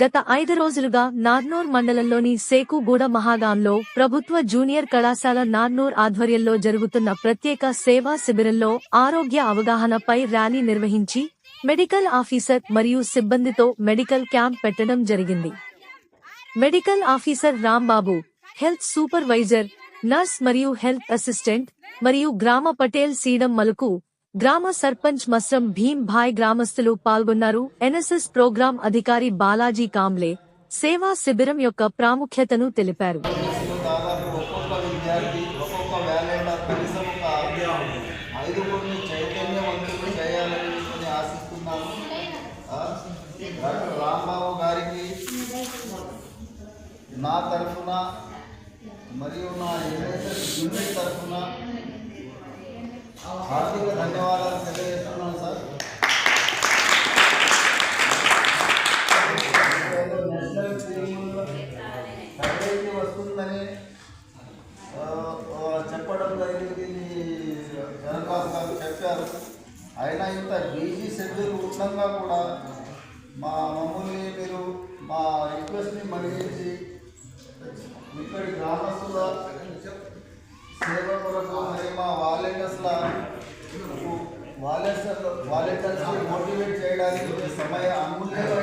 గత ఐదు రోజులుగా నార్నూర్ మండలంలోని సేకుగూడ మహాగాంలో ప్రభుత్వ జూనియర్ కళాశాల నార్నూర్ ఆధ్వర్యంలో జరుగుతున్న ప్రత్యేక సేవా శిబిరంలో ఆరోగ్య అవగాహనపై ర్యాలీ నిర్వహించి మెడికల్ ఆఫీసర్ మరియు సిబ్బందితో మెడికల్ క్యాంప్ పెట్టడం జరిగింది. Medical officer Rambabu health supervisor nurse మరియు హెల్త్ అసిస్టెంట్ మరియు గ్రామ పటేల్ సీడం మలుకు గ్రామ సర్పంచ్ మస్రం భీమ్ భాయ్ గ్రామస్తులు పాల్గొన్నారు. ఎన్ఎస్ఎస్ ప్రోగ్రాం అధికారి బాలాజీ కాంబ్లే సేవా శిబిరం యొక్క ప్రాముఖ్యతను తెలిపారు. రాంబాబు గారికి నా తరఫున మరియు నా ఎన్ఎస్ఎస్ యూనిట్ తరఫున హార్దిక ధన్యవాదాలు తెలియజేస్తున్నాను సార్. నేషనల్ వస్తుందని చెప్పడం జరిగింది జనపాల్ గారు చెప్పారు. అయినా ఇంత బీజీ షెడ్యూల్ ఉండగా కూడా మా మమ్మల్ని మీరు మా రిక్వెస్ట్ని మళ్ళీ ఇక్కడి గ్రామస్తుల సేవ కొరకు మరి మా వాలంటీర్స్ల వాలంటీర్స్ వాలంటీర్స్ మోటివేట్ చేయడానికి సమయ అమూల్యమైన